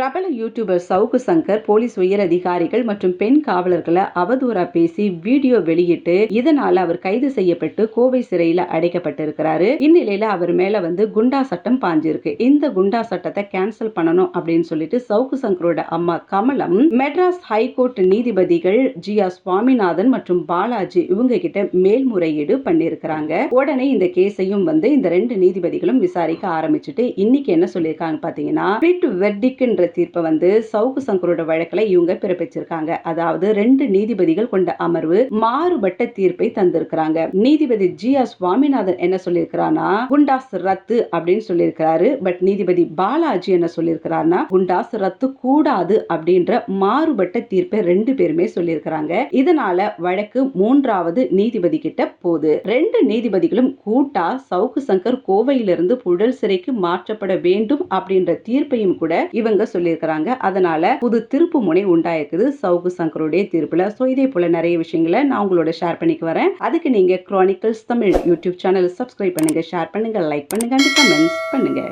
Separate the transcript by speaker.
Speaker 1: பிரபல YouTuber Savukku Shankar police உயர் அதிகாரிகள் மற்றும் பெண் காவலர்களை அவதூறா பேசி வீடியோ வெளியிட்டு இதனால அவர் கைது செய்யப்பட்டு கோவை சிறையில அடைக்கப்பட்டிருக்கிறாரு. இந்நிலையில அவர் மேல வந்து குண்டா சட்டம் பாஞ்சிருக்கு. இந்த குண்டா சட்டத்தை கேன்சல் பண்ணணும் அப்படின்னு சொல்லிட்டு சவுக்கு சங்கரோட அம்மா கமலம் மெட்ராஸ் ஹைகோர்ட் நீதிபதிகள் ஜி ஆர் சுவாமிநாதன் மற்றும் பாலாஜி இவங்க கிட்ட மேல்முறையீடு பண்ணியிருக்கிறாங்க. உடனே இந்த கேஸையும் வந்து இந்த ரெண்டு நீதிபதிகளும் விசாரிக்க ஆரம்பிச்சுட்டு இன்னைக்கு என்ன சொல்லியிருக்காங்க பாத்தீங்கன்னா வெர்டிக்ன்ற தீர்ப்பை வந்து சவுக்கு சங்கரோட வழக்கில் இவங்க பிறப்பிச்சிருக்காங்க. அதாவது ரெண்டு நீதிபதிகள் கொண்ட அமர்வு மாறுபட்ட தீர்ப்பை தந்திருக்கிறாங்க. நீதிபதி ஜி ஆர் சுவாமிநாதன் என்ன சொல்லியிருக்கிறானா குண்டாஸ் ரத்து அப்படின்னு சொல்லியிருக்கிறாரு பட் நீதிபதி பாலாஜி என்ன சொல்லியிருக்கிறாருன்னா குண்டாஸ் ரத்து கூடாது அப்படின்ற மாறுபட்ட தீர்ப்பை ரெண்டு பேருமே சொல்லியிருக்கிறாங்க இதனால வழக்கு மூன்றாவது நீதிபதி கிட்ட போகுது. ரெண்டு நீதிபதிகளும் கூட்டா சவுக்கு சங்கர் கோவையிலிருந்து புழல் சிறைக்கு மாற்றப்பட வேண்டும் அப்படின்ற தீர்ப்பையும் கூட இவங்க சொல்லியிருக்கிறாங்க. அதனால புது திருப்பு முனை உண்டாயிருக்குது. சவுக்கு சங்கருடைய தீர்ப்புல. ஸோ இதே போல நிறைய விஷயங்களை நான் உங்களோட ஷேர் பண்ணிக்கு வரேன். அதுக்கு நீங்க Chronicles Tamil YouTube channel subscribe பண்ணுங்க ஷேர் பண்ணுங்க லைக் பண்ணுங்க அண்ட் கமெண்ட்ஸ் பண்ணுங்க.